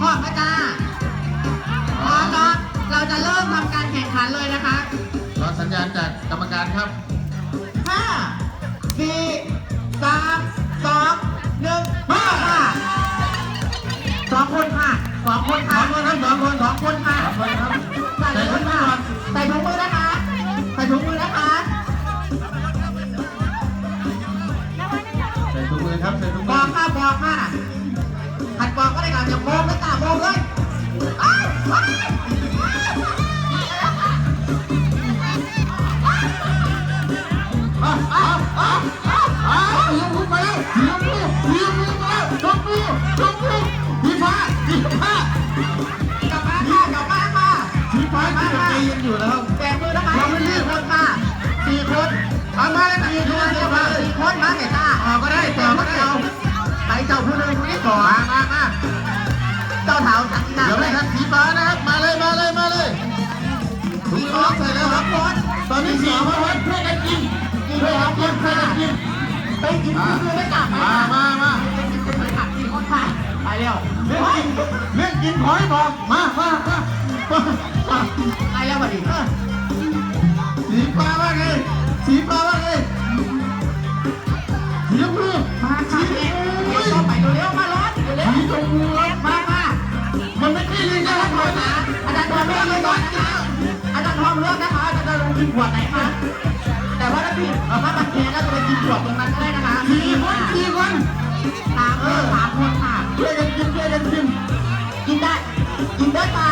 พร้อมนะจ้าพร้อมเนาะเราจะเริ่มทำการแข่งขันเลยนะคะรอสัญญาณจากกรรมการครับ ห้าสี่สามสองหนึ่งมาค่ะสองคนค่ะสองคนค่ะสองคนครับสองคนสองคนค่ะขอบคุณครับใส่ถุงมือก่อนใส่ถุงมือนะคะใส่ถุงมือนะคะใส่ถุงมือครับใส่ถุงบมืออกค่ะบอกค่ะหัดบอกก็ได้ก่อนอย่าโมงไม่ตาโมง คมาเมตาต่อกก็ได้ต่อก็ได้เจ้าไปเจ้าผู้หนึ่งผู้ที่องมามามาเจ้าเท้าจากที่นั่นเดี๋ยวไม่ทันสีฟ้านะครับมาเลยมาเลยมาเลยถุงมืองใส่แล้วครับคนตอนนี้สีฟ้าครับช่วยกันกินช่วยกันกินช่วยกันกินไปกินคือไม่กลับมามามาไปขับกินคนไทยไปเร็วเรื่องกินเรื่องกินขอให้บอกมามามาไปแล้ววันนี้สีฟ้าว่าไงสีฟ้าว่าไง สีชมพูมาค่ะเด็กเด็กต้องไปเร็วมาร้อนเร็วสีชมพูครับมามามันไม่ใช่ลิงอานะครับย์ทองนะอาจารย์ทองเลือกเลยก่อนนะคะอาจารย์ทองเลือกนะคะอาจารย์จะลงกินขวดไหนคะแต่ว่าถ้าพี่ถ้ามันแพ้แล้วจะไปกินขวดตรงนั้นก็ได้นะคะสี่คนสี่คนสามเออสามคนค่ะช่วยกันกินช่วยกันกินกินได้กินได้ป่ะ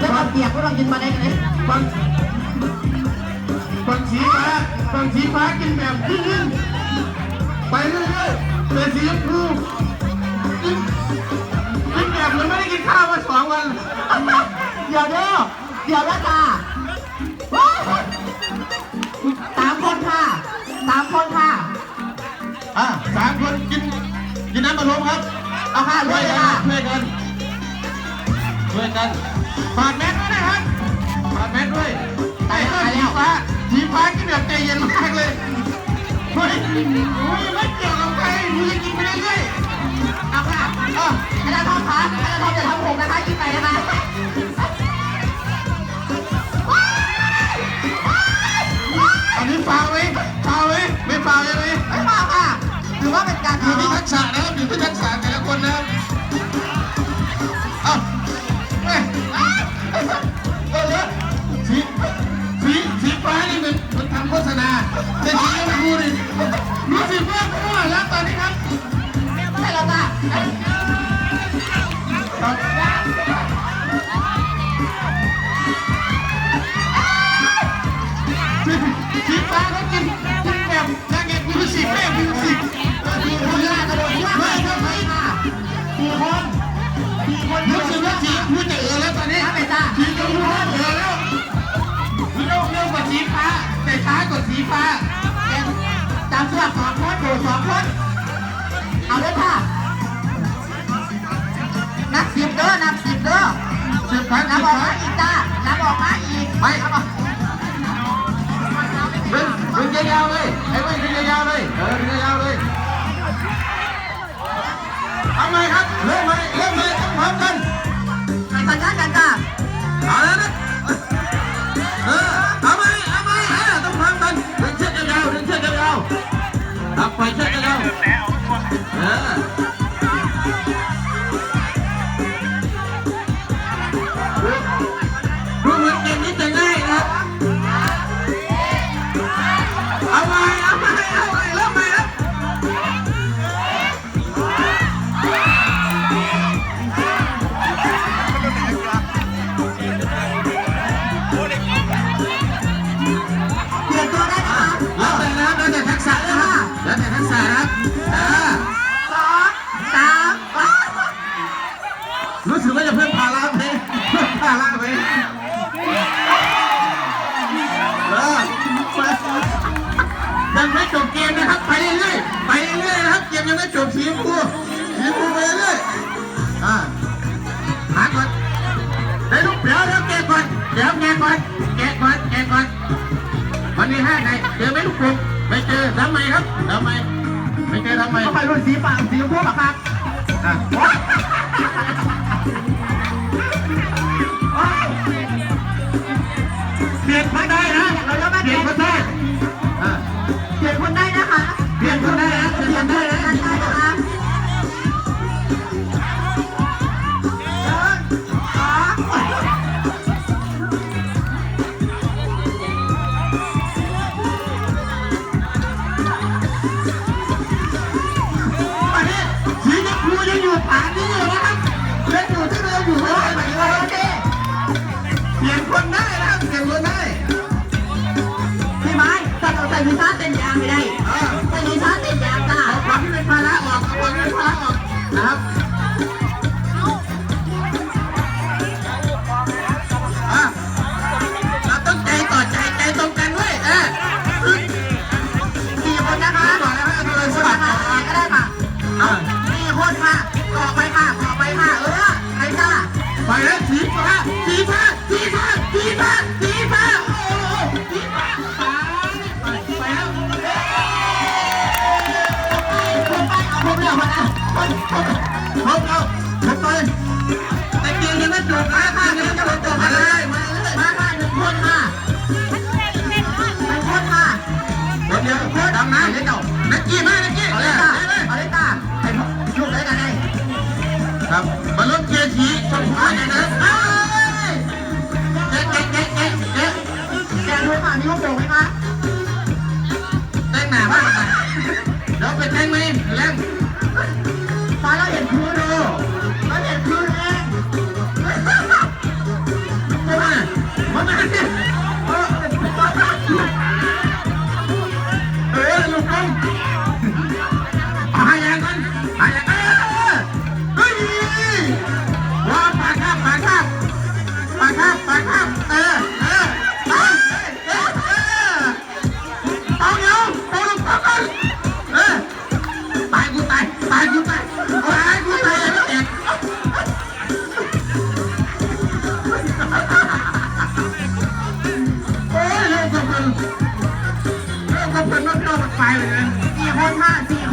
แล้วก็เปียกก็ลองกินมาได้กันเลยฝั่งฝั่งสีฟ้าฝั่งสีฟ้ากินแบบกิน ไปเรื่อยๆแต่สีชมพูกินกินแบบเหมันไม่ได้กินข้าวมาสองวัน เดี๋ยวเด้อเดี๋ยวนะจ้าสามคนค่ะสามคนค่ะ อะสามคนกินกินน้ำอัดลมครับเอาค่ะช่ด้ววยยกันค่ะช่วยกันช่วยกันฝากแมสด้วยนะครับฝากแมสด้วยไอ้ต้นสีฟ้าสีฟ้ากินแบบใจเย็นมากเลย เฮ้ยโอ้ยไม่เกี่ยวกับใครมึงจะกินไปเรื่อยเอาค่ะๆอะอาจารย์ทอมคะอาจารย์ทองจะทำผมนะคะกินไปนะคะอันนี้ฟาวไหมฟาวไหมไม่ฟาวใช่ไหมไม่มาค่ะถือว่าเป็นการ อยู่ที่ทักษะนะครับอยู่ที่ทักษะแต่ละคนนะครับากว่าสีฟ้าจำเสื้อสองคนโดดสองคนเอาเลยค่ะ นับสิบเด้อ นับสิบเด้อสิบครั้งนัสิบบออกคมารั้งอีกจ้านับออกมาอีกไม่นับออกดึงดึงยาวๆเลยไอ้ไม่ดึงยาวๆเลย เออดึงยาวๆเลยทำไมครับ เริ่มไหมเริ่มเลยต้องพร้อมกันให้สัญญาณกันจ้าเอาแล้วนะันที่ห้าไงเจอไหมลูกปุ๊บไม่เจอทำไมครับทำไมไม่เจอทำไมทำไปรุ่นสีปากสีชมพูปากครับอะเปลี่ยนไม่ได้นะเราจะไม่เปลี่ยนไม่ได้ ส่วีซ่าเต้นยางไม่ได้ใส่วีซ่าเต้นยางตาเอาความที่เป็นภาระออกเอาความที่เป็นภาระออกนะครับ คนคนครบแล้วครบไปแต่เกมยังไม่จบนะถ้ายังไม่จบจบมาเลยมาเลยมาค่ะหนึ่งคนค่ะหนึ่งคนค่ะเดี๋ยวเดี๋ยวดำน้ำเดี๋ยวเจ้านักกี้มานักกี้เอาเอาเลยยจ้าเอาเลยเอาเลยจ้าไอ้ลูกเลยกันไงครับบอลลูนเกียร์สีชมพูเนี่ยนะเอ้ยเจ๊ะเจ๊ะเจ๊ะเจ๊ะเจ๊ะแกดูค่ะมีลูกโป่งไหมคะแต่งหน้าบ้าง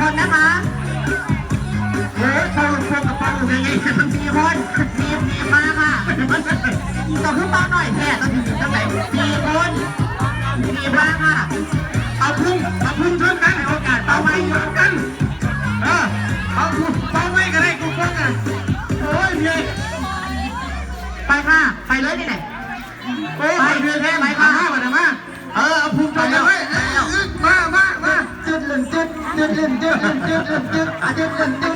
คนนะคะโอ้ยเข้าเข้ากับปังยังไงมันสี่คนสี่สี่มาค่ะต่อขึ้นมาหน่อยแค่ต้องถึงจังไหนสี่คนสี่มาค่ะเอาพุ่งเอาพุ่งชนกันให้โอกาสเอาไว้ชนกันเออเอาพุ่งเอาไว้ก็ได้กูฟังอะโอ้ยเมียไปค่ะ ไปเลยนี่ไหนโอ้ยเมียแท้ไปมามาเดี๋ยวมาเออเอาพุ่งชนกันไว้มามา มาจุดหนึ่งจุด